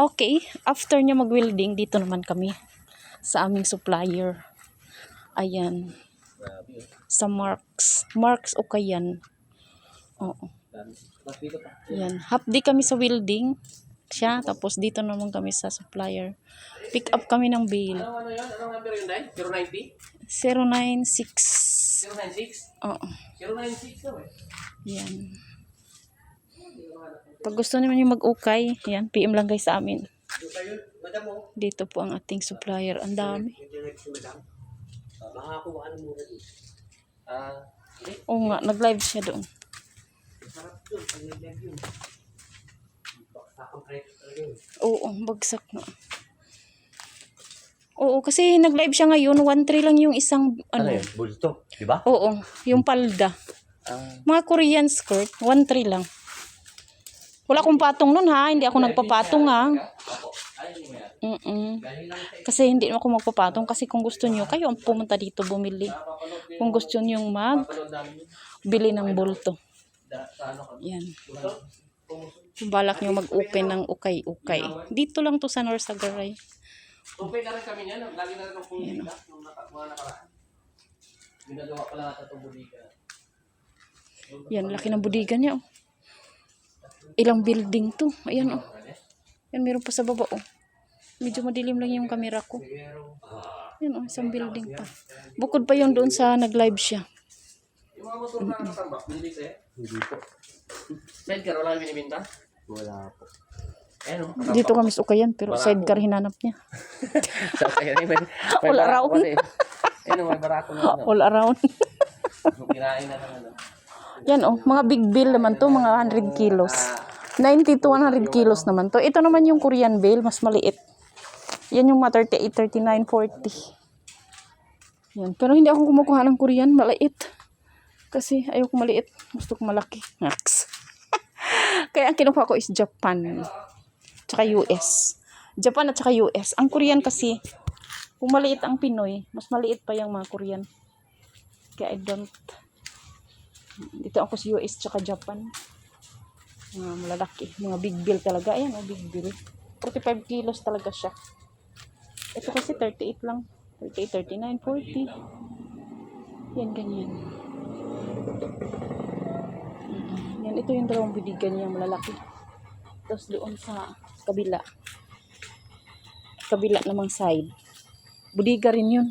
Okay, after niya mag-welding, dito naman kami sa aming supplier. Ayan, sa Marks. Marks o Kayan. Oo. Yan. Half day kami sa welding. Siya. Tapos dito naman kami sa supplier. Pick up kami ng bill. Ano ano yun? Anong number yun, Day? 090? 096. 096? Oo. 096 daw eh. Yan. Pag gusto naman yung mag-ukay, yan, PM lang guys sa amin. Dito po ang ating supplier. Ang dami. Oo nga, nag-live siya doon. Yun. Yun. Oo, bagsak na. Oo, kasi nag-live siya ngayon. 1-3 lang yung isang, ano. Bulto. Di ba? Oo, yung palda. Ah, Mga Korean skirt, 1-3 lang. Wala akong patong nun ha, hindi ako nagpapatong ha. lang sa Kasi hindi ako magpapatong kasi kung gusto nyo, kayo ang pumunta dito bumili. Kung gusto nyo mag bili ng bulto. Yan. Kung balak nyo mag-open ng ukay-ukay. Dito lang to sa Norsagaray. Okay na rin kami niyan. Lagi na rin ang pumulita nung nakaraan. Ginagawa pala natin itong bulita. Yan, laki ng budiga niya oh. Ilang building to. Ayan oh. Yan, meron pa sa baba oh. Medyo madilim lang yung camera ko. Ah, Yan oh, isang building pa. Bukod pa yung doon sa nag-live siya. yung mga motor na nakatambak, binili sa'yo? Hindi po. Sidecar, wala kang binibinta? Wala po. Ayun, oh. Dito kami sa ukayan pero sidecar hinanap niya. Sa may, may All around. Ayun, may barako na ano. All around. Kinain na ng. Yan oh, mga big bill naman to, mga 100 kilos. 90 to 100 kilos naman to. Ito naman yung Korean bill, mas maliit. Yan yung mga 38, 39, 40. Yan. Pero hindi ako kumukuha ng Korean, maliit. Kasi ayoko maliit, gusto ko malaki. Naks. Kaya ang kinukuha ko is Japan. Tsaka US. Japan at tsaka US. Ang Korean kasi, kung maliit ang Pinoy, mas maliit pa yung mga Korean. Kaya I don't dito ako sa US tsaka Japan. Mga malalaki. Mga big bill talaga. Ayan, oh, big bill. 45 kilos talaga siya. Ito kasi 38 lang. 38, 39, 40. Yan, ganyan. Yan, ito yung dalawang bidigan niya malalaki. Tapos doon sa kabila. Kabila namang side. Budiga rin yun.